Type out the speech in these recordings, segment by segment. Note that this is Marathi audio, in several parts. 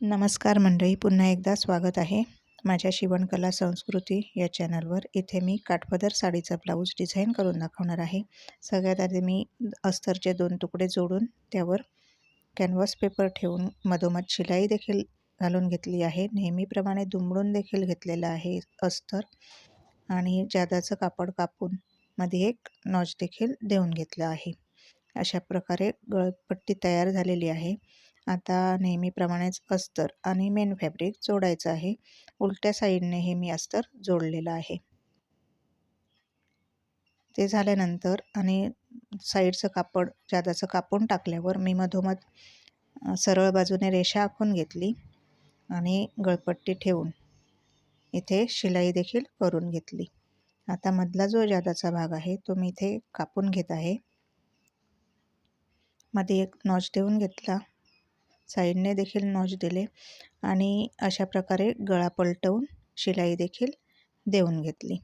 नमस्कार मंडळी पुन्हा एकदा स्वागत आहे माझ्या शिवणकला संस्कृती या चॅनलवर. इथे मी काठपदर साडीचा ब्लाऊज डिझाईन करून दाखवणार आहे. सगळ्यात आधी मी अस्तरचे दोन तुकडे जोडून त्यावर कॅनव्हास पेपर ठेवून मधोमध शिलाई देखील घालून घेतली आहे. नेहमीप्रमाणे दुमडून देखील घेतलेलं आहे अस्तर आणि जादाचं कापड कापून मध्ये एक नॉच देखील देऊन घेतलं आहे. अशा प्रकारे गळपट्टी तयार झालेली आहे. आता नेहमीप्रमाणेच अस्तर आणि मेन फॅब्रिक जोडायचं आहे. उलट्या साईडने हे मी अस्तर जोडलेलं आहे. ते झाल्यानंतर आणि साईडचं कापड जादाचं कापून टाकल्यावर मी मधोमध सरळ बाजूने रेषा आखून घेतली आणि गळपट्टी ठेवून इथे शिलाई देखील करून घेतली. आता मधला जो जादाचा भाग आहे तो मी इथे कापून घेत आहे. मध्ये एक नॉच देऊन घेतला. साईडने देखील नॉच दिले आणि अशा प्रकारे गळा पलटवून शिलाई देखील देऊन घेतली.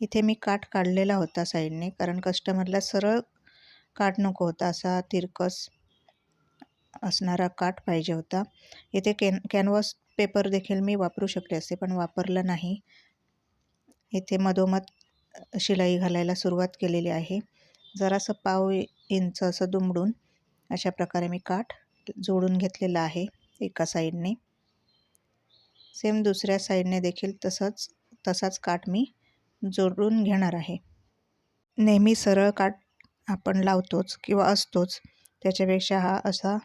इथे मी काठ काढलेला होता साईडने कारण कस्टमरला सरळ काठ नको होता असा तिरकस असणारा काठ पाहिजे होता. इथे कॅन कॅनव्हास पेपर देखील मी वापरू शकले असते पण वापरलं नाही. इथे मधोमध शिलाई घालायला सुरुवात केलेली आहे. जरासं पाव इंच असं दुमडून अशा प्रकारे मी काठ जोडून घेतलेला आहे एका साईडने. सेम दुसऱ्या साईडने देखील तसंच तसाच काठ मी जोडून घेणार आहे. नेहमी सरळ काठ आपण लावतोच किंवा असतोच त्याच्यापेक्षा हा असा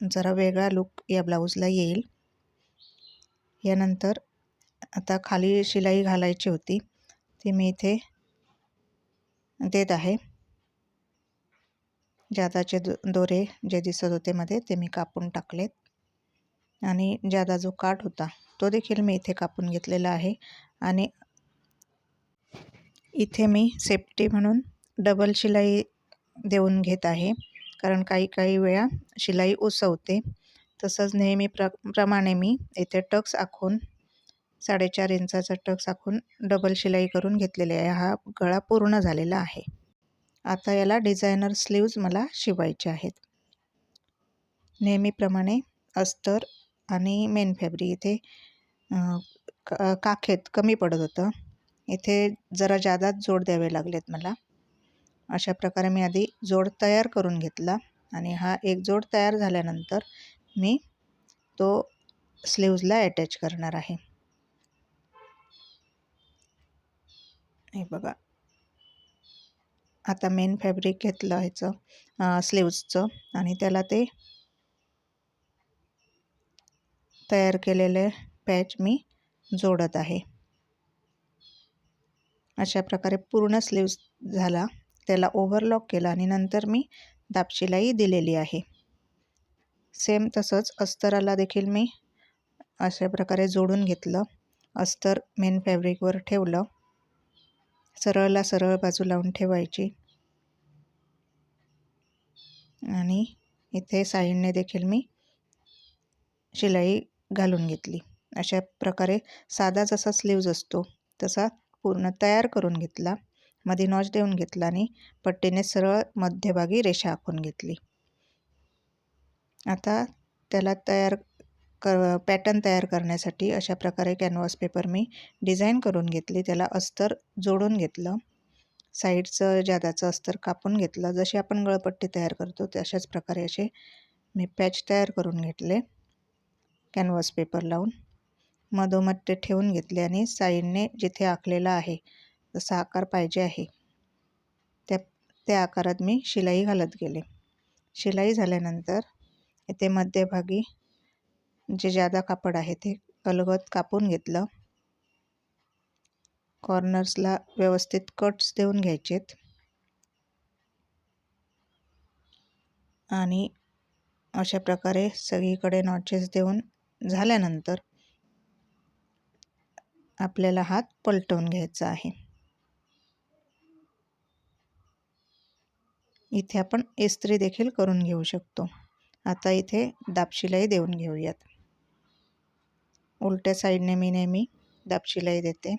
जरा वेगळा लुक या ब्लाऊजला येईल. यानंतर आता खाली शिलाई घालायची होती ती मी इथे देत आहे. जादाचे दो दोरे जे दिसत होते मध्ये ते मी कापून टाकलेत. आणि जादा जो काठ होता तो देखील मी इथे कापून घेतलेला आहे. आणि इथे मी सेफ्टी म्हणून डबल शिलाई देऊन घेत आहे. कारण काही काही वेळा शिलाई उसवते. तसंच नेहमी प्र प्रमाणे मी इथे टक्स आखून साडेचार इंचाचा टक्स आखून डबल शिलाई करून घेतलेली आहे. हा गळा पूर्ण झालेला आहे. आता याला डिझायनर स्लीव्ज मला शिवायचे आहेत. नेहमीप्रमाणे अस्तर आणि मेन फॅब्रिक इथे काखेत कमी पडत होतं. इथे जरा जादाच जोड द्यावे लागलेत मला. अशा प्रकारे मी आधी जोड तयार करून घेतला आणि हा एक जोड तयार झाल्यानंतर मी तो स्लीव्जला अटॅच करणार आहे. हे बघा. आता मेन फॅब्रिक घेतलं ह्याचं स्लीव्जचं आणि त्याला ते तयार केलेले पॅच मी जोडत आहे. अशा प्रकारे पूर्ण स्लीव्ज झाला. त्याला ओव्हरलॉक केला आणि नंतर मी दापशिलाई दिलेली आहे. सेम तसंच अस्तराला देखील मी अशा प्रकारे जोडून घेतलं. अस्तर मेन फॅब्रिकवर ठेवलं. सरळला सरळ बाजू लावून ठेवायची. आणि इथे साईडने देखील मी शिलाई घालून घेतली. अशा प्रकारे साधा जसा स्लीव्ज असतो तसा पूर्ण तयार करून घेतला. मध्ये नॉच देऊन घेतला आणि पट्टीने सरळ मध्यभागी रेषा आखून घेतली. आता त्याला तयार कर पॅटर्न तयार करण्यासाठी अशा प्रकारे कॅनव्हास पेपर मी डिझाईन करून घेतली. त्याला अस्तर जोडून घेतलं. साईडचं जादाचं अस्तर कापून घेतलं. जशी आपण गळपट्टी तयार करतो तशाच प्रकारे असे मी पॅच तयार करून घेतले. कॅनव्हास पेपर लावून. मधोमध ते ठेवून घेतले आणि साईडने जिथे आखलेला आहे जसा आकार पाहिजे आहे. त्या त्या आकारात मी शिलाई घालत गेले. शिलाई झाल्यानंतर इथे मध्यभागी जे जादा कापड आहे ते अलगद कापून घेतलं. कॉर्नर्सला व्यवस्थित कट्स देऊन घ्यायचेत. आणि अशा प्रकारे सगळीकडे नॉचेस देऊन झाल्यानंतर आपल्याला हात पलटवून घ्यायचा आहे. इथे आपण इस्त्री देखील करून घेऊ शकतो. आता इथे दापशिलाई देऊन घेऊयात. उलट्या साईडने मी नेहमी दापशिलाई देते.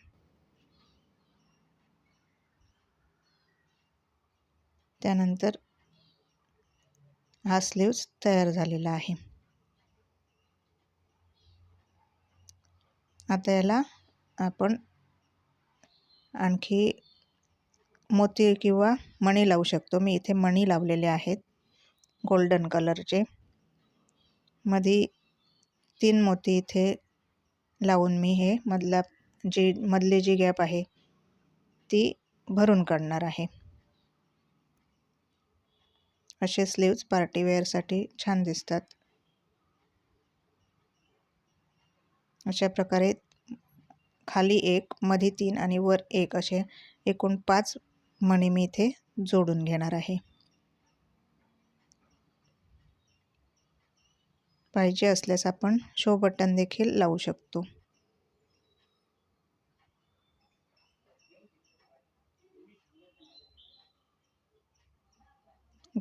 त्यानंतर हा स्लीव्ज तयार झालेला आहे. आता याला आपण आणखी मोती किंवा मणी लावू शकतो. मी इथे मणी लावलेले आहेत गोल्डन कलरचे. मधी तीन मोती इथे लावून मी हे मधला जी मधली जी गॅप आहे ती भरून काढणार आहे. असे स्लीव्ज पार्टीवेअरसाठी छान दिसतात. अशा प्रकारे खाली एक मध्ये तीन आणि वर एक असे एकूण पाच मणी मी इथे जोडून घेणार आहे. पाहिजे असल्यास आपण शो बटन देखील लावू शकतो.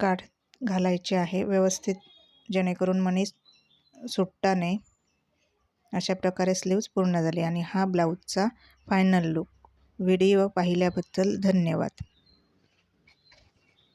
गाठ घालायचे आहे व्यवस्थित जेणेकरून मणी सुट्टा नाही अशा प्रकारे स्लीव्ज पूर्ण झाली. आणि हा ब्लाऊजचा फायनल लुक व्हिडिओ पाहिल्याबद्दल धन्यवाद.